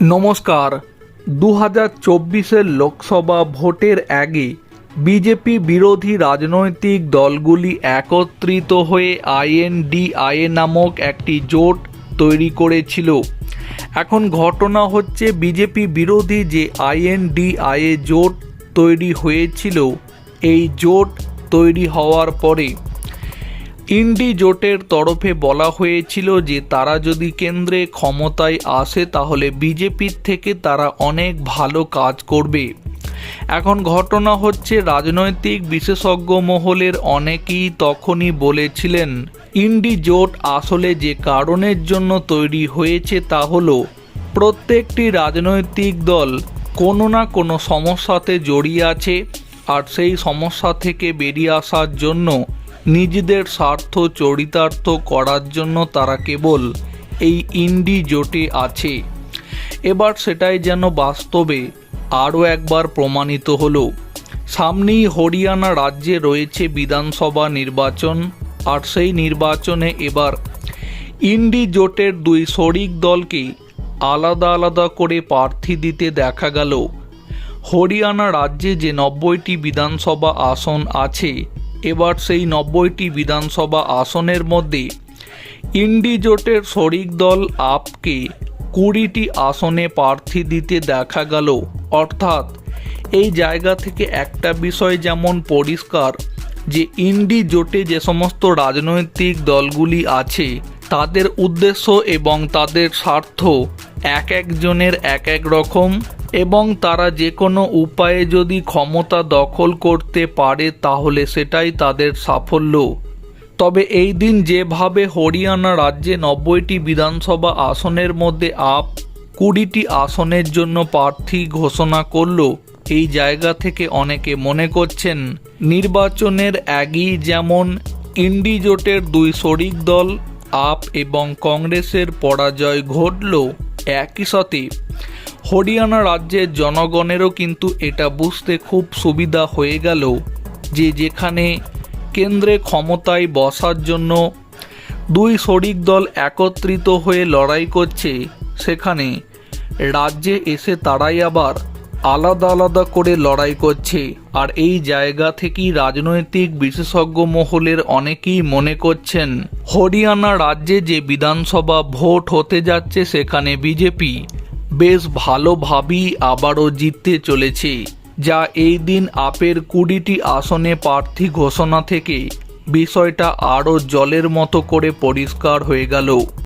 নমস্কার। দু হাজার চব্বিশের লোকসভা ভোটের আগে বিজেপি বিরোধী রাজনৈতিক দলগুলি একত্রিত হয়ে আইএনডিআইএ নামক একটি জোট তৈরি করেছিল। এখন ঘটনা হচ্ছে বিজেপি বিরোধী যে আইএনডিআইএ জোট তৈরি হয়েছিল, এই জোট তৈরি হওয়ার পরে ইন্ডি জোটের তরফে বলা হয়েছিল যে তারা যদি কেন্দ্রে ক্ষমতায় আসে, তাহলে বিজেপির থেকে তারা অনেক ভালো কাজ করবে। এখন ঘটনা হচ্ছে, রাজনৈতিক বিশেষজ্ঞ মহলের অনেকেই তখনই বলেছিলেন, ইন্ডি জোট আসলে যে কারণের জন্য তৈরি হয়েছে তা হল, প্রত্যেকটি রাজনৈতিক দল কোনো না কোনো সমস্যাতে জড়িয়ে আছে, আর সেই সমস্যা থেকে বেরিয়ে আসার জন্য নিজেদের স্বার্থ চরিতার্থ করার জন্য তারা কেবল এই ইন্ডি জোটে আছে। এবার সেটাই যেন বাস্তবে আরও একবার প্রমাণিত হলো। সামনেই হরিয়ানা রাজ্যে রয়েছে বিধানসভা নির্বাচন, আর সেই নির্বাচনে এবার ইন্ডি জোটের দুই শরিক দলকে আলাদা আলাদা করে প্রার্থী দিতে দেখা গেল। হরিয়ানা রাজ্যে যে নব্বইটি বিধানসভা আসন আছে এবার সেই নব্বইটি বিধানসভা আসনের মধ্যে ইন্ডিজোটের শরিক দল আপকে কুড়িটি আসনে প্রার্থী দিতে দেখা গেল। অর্থাৎ এই জায়গা থেকে একটা বিষয় যেমন পরিষ্কার যে ইন্ডি জোটে যে সমস্ত রাজনৈতিক দলগুলি আছে, তাদের উদ্দেশ্য এবং তাদের স্বার্থ এক একজনের এক এক রকম এবং তারা যে কোনো উপায়ে যদি ক্ষমতা দখল করতে পারে, তাহলে সেটাই তাদের সাফল্য। তবে এই দিন যেভাবে হরিয়ানা রাজ্যে নব্বইটি বিধানসভা আসনের মধ্যে আপ কুড়িটি আসনের জন্য প্রার্থী ঘোষণা করল, এই জায়গা থেকে অনেকে মনে করছেন নির্বাচনের আগেই যেমন ইন্ডিজোটের দুই শরিক দল, আপ এবং কংগ্রেসের পরাজয় ঘটল, একই সাথে হরিয়ানা রাজ্যের জনগণেরও কিন্তু এটা বুঝতে খুব সুবিধা হয়ে গেল যে যেখানে কেন্দ্রে ক্ষমতায় বসার জন্য দুই শরিক দল একত্রিত হয়ে লড়াই করছে, সেখানে রাজ্যে এসে তারাই আবার আলাদা আলাদা করে লড়াই করছে। আর এই জায়গা থেকেই রাজনৈতিক বিশেষজ্ঞ মহলের অনেকেই মনে করছেন, হরিয়ানা রাজ্যে যে বিধানসভা ভোট হতে যাচ্ছে, সেখানে বিজেপি বেশ ভালোভাবেই আবারও জিততে চলেছে, যা এই দিন আপের কুড়িটি আসনে প্রার্থী ঘোষণা থেকে বিষয়টা আরও জলের মতো করে পরিষ্কার হয়ে গেল।